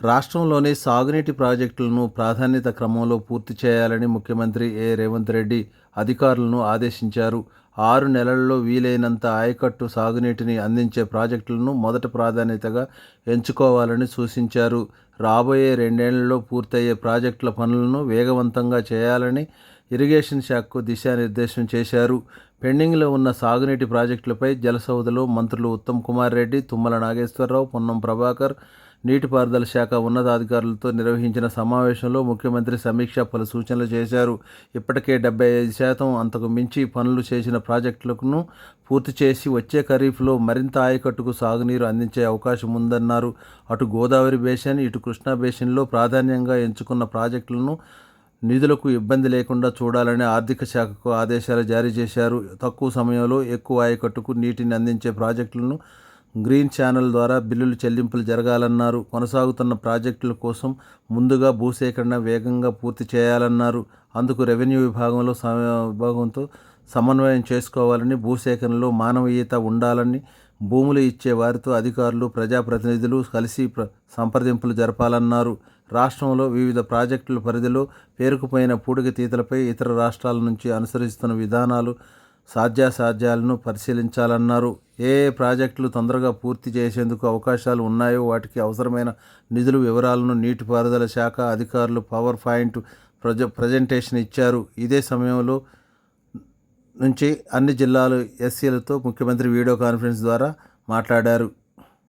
రాష్ట్రంలోని సాగునీటి ప్రాజెక్టులను ప్రాధాన్యత క్రమంలో పూర్తి చేయాలని ముఖ్యమంత్రి ఏ. రేవంత్ రెడ్డి అధికారులను ఆదేశించారు. ఆరు నెలల్లో వీలైనంత ఆయకట్టు సాగునీటిని అందించే ప్రాజెక్టులను మొదట ప్రాధాన్యతగా ఎంచుకోవాలని సూచించారు. రాబోయే రెండేళ్ళలో పూర్తయ్యే ప్రాజెక్టుల పనులను వేగవంతంగా చేయాలని ఇరిగేషన్ శాఖకు దిశానిర్దేశం చేశారు. పెండింగ్లో ఉన్న సాగునీటి ప్రాజెక్టులపై జలసౌధలో మంత్రులు ఉత్తమ్ కుమార్ రెడ్డి తుమ్మల నాగేశ్వరరావు పొన్నం ప్రభాకర్ నీటిపారుదల శాఖ ఉన్నతాధికారులతో నిర్వహించిన సమావేశంలో ముఖ్యమంత్రి సమీక్ష పలు సూచనలు చేశారు. ఇప్పటికే డెబ్బై ఐదు శాతం అంతకు మించి పనులు చేసిన ప్రాజెక్టులను పూర్తి చేసి వచ్చే ఖరీఫ్లో మరింత ఆయకట్టుకు సాగునీరు అందించే అవకాశం ఉందన్నారు. అటు గోదావరి బేసిన్ ఇటు కృష్ణా బేసిన్లో ప్రాధాన్యంగా ఎంచుకున్న ప్రాజెక్టులను నిధులకు ఇబ్బంది లేకుండా చూడాలని ఆర్థిక శాఖకు ఆదేశాలు జారీ చేశారు. తక్కువ సమయంలో ఎక్కువ ఆయకట్టుకు నీటిని అందించే ప్రాజెక్టులను గ్రీన్ ఛానల్ ద్వారా బిల్లులు చెల్లింపులు జరగాలన్నారు. కొనసాగుతున్న ప్రాజెక్టుల కోసం ముందుగా భూసేకరణ వేగంగా పూర్తి చేయాలన్నారు. అందుకు రెవెన్యూ విభాగంలో సమ- విభాగంతో సమన్వయం చేసుకోవాలని భూసేకరణలో మానవీయత ఉండాలని భూములు ఇచ్చే వారితో అధికారులు ప్రజాప్రతినిధులు కలిసి ప్ర సంప్రదింపులు జరపాలన్నారు. రాష్ట్రంలో వివిధ ప్రాజెక్టుల పరిధిలో పేరుకుపోయిన పూడికతీతలపై ఇతర రాష్ట్రాల నుంచి అనుసరిస్తున్న విధానాలు సాధ్యాసాధ్యాలను పరిశీలించాలన్నారు. ఏ ఏ ప్రాజెక్టులు తొందరగా పూర్తి చేసేందుకు అవకాశాలు ఉన్నాయో వాటికి అవసరమైన నిధుల వివరాలను నీటిపారుదల శాఖ అధికారులు పవర్ పాయింట్ ప్రజ ప్రజెంటేషన్ ఇచ్చారు. ఇదే సమయంలో నుంచి అన్ని జిల్లాలు ఎస్సీలతో ముఖ్యమంత్రి వీడియో కాన్ఫరెన్స్ ద్వారా మాట్లాడారు.